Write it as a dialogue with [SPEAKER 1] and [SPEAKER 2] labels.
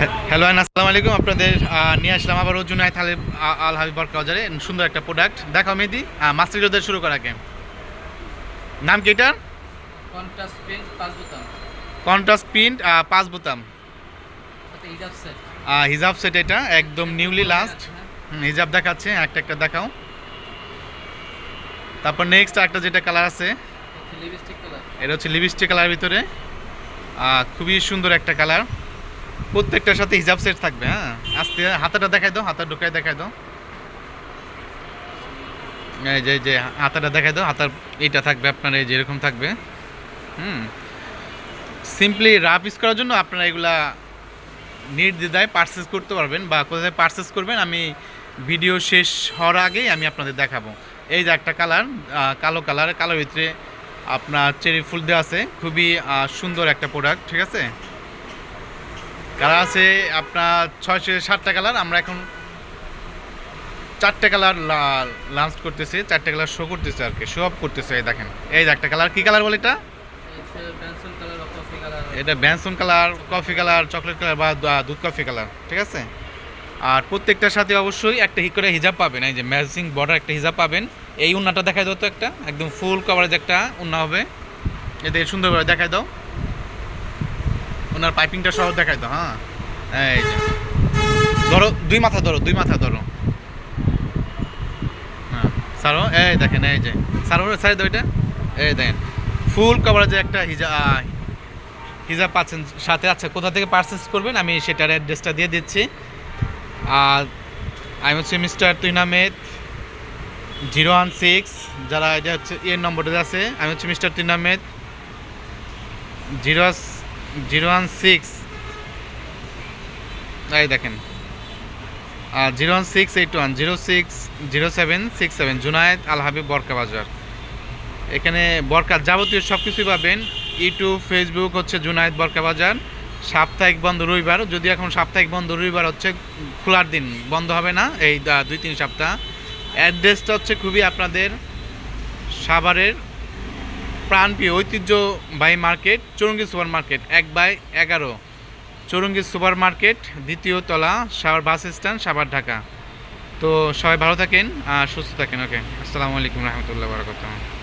[SPEAKER 1] Hello আইন আসসালামু আলাইকুম। আপনাদের নিয়ে আসলাম আবারও জুনাইদ হালিব আ- আল হাবিব বরকা বাজারে। সুন্দর একটা প্রোডাক্ট দেখাও মেহেদি। মাস্টার রোদের শুরু করা আগে। নাম কি এটার?
[SPEAKER 2] কন্ট্রাস্ট পেন্ট পাঁচ বোতাম।
[SPEAKER 1] কন্ট্রাস্ট প্রিন্ট পাঁচ বোতাম।
[SPEAKER 2] হিজাব সেট।
[SPEAKER 1] হিজাব সেট এটা একদম নিউলি লাস্ট হিজাব দেখাচ্ছে একটা একটা দেখাও। তারপর নেক্সট একটা যেটা কালার আছে এটা হচ্ছে লিপস্টিক কালার ভিতরে। খুবই সুন্দর একটা কালার প্রত্যেকটার সাথে হিজাব সেট থাকবে হ্যাঁ? আস্তে হাতাটা দেখাই দাও হাতা ঢুকাই দেখাই দাও। এই যে যে, হাতাটা দেখাই দাও, হাতার এইটা থাকবে, আপনার এই যে এরকম থাকবে। হুম। সিম্পলি রাফ ইউজ করার জন্য আপনারা এগুলা নির্দ্বিধায় পারচেস করতে পারবেন বা কোথায় পারচেস করবেন, আমি ভিডিও শেষ হওয়ার আগেই আমি আপনাদের দেখাবো। এই যে একটা কালার কালো কালার কালোর ভিতরে আপনার চেরি ফুল দেওয়া আছে, খুবই সুন্দর একটা প্রোডাক্ট ঠিক আছে? কালার আছে আপনার ছয়শো সাতটা কালার। আমরা এখন চারটে কালার লাঞ্চ করতেছি, চারটে কালার শো করতেছে আর কি শো অফ করতেছে, এই দেখেন। এই একটা কালার, কি কালার বলে এটা? এটা ব্যানসন colour coffee colour chocolate colour বা দুধ কফি কালার, ঠিক আছে? আর প্রত্যেকটার সাথে অবশ্যই একটা হি করে হিজাব পাবেন, এই যে ম্যাচিং বর্ডার একটা হিজাব পাবেন। এই উন্নাটা দেখাই দাও তো একটা, একদম ফুল কভারেজ একটা উন্না হবে। এতে সুন্দর করে দেখাই দাও। ওনার পাইপিংটা সহ দেখাই দাও হ্যাঁ? এই যে। ধরো, দুই মাথা ধরো, দুই মাথা ধরো। হ্যাঁ সারো, এই দেখেন, এই যে। সাইড দাও এটা। এই দেখেন, ফুল কভারেজে একটা হিজা হিজাব পাচ্ছেন, সাথে আচ্ছা কোথা থেকে পারচেস করবেন? আমি সেটার অ্যাড্রেসটা দিয়ে দিচ্ছি। আর আমি হচ্ছে mister Ahmed zero one six, যারা এটা হচ্ছে এর নম্বরটা আছে, আমি হচ্ছে mister Ahmed zero zero one six. এই দেখেন। আর zero one six eight one, zero six, zero seven, six seven, Junaid, Al Habib, বরকা বাজার। এখানে বরকার যাবতীয় সব কিছুই পাবেন। ইউটিউব, ফেসবুক হচ্ছে জুনায়েদ বরকা বাজার। সাপ্তাহিক বন্ধ রবিবার। যদি এখন সাপ্তাহিক বন্ধ রবিবার হচ্ছে, খোলার দিন, বন্ধ হবে না, এই দুই তিন সপ্তাহ। অ্যাড্রেসটা হচ্ছে খুবই আপনাদের সাভারের প্রাণপ্রিয় ঐতিহ্যবাহী মার্কেট, চৌরঙ্গি সুপার মার্কেট, এক বাই এগারো। চৌরঙ্গি সুপার মার্কেট, দ্বিতীয় তলা, সাভার বাস স্ট্যান্ড, সাভার ঢাকা। তো সবাই ভালো থাকেন সুস্থ থাকেন, ওকে। আসসালামু আলাইকুম রহমতুল্লাহ বারকাতুহ।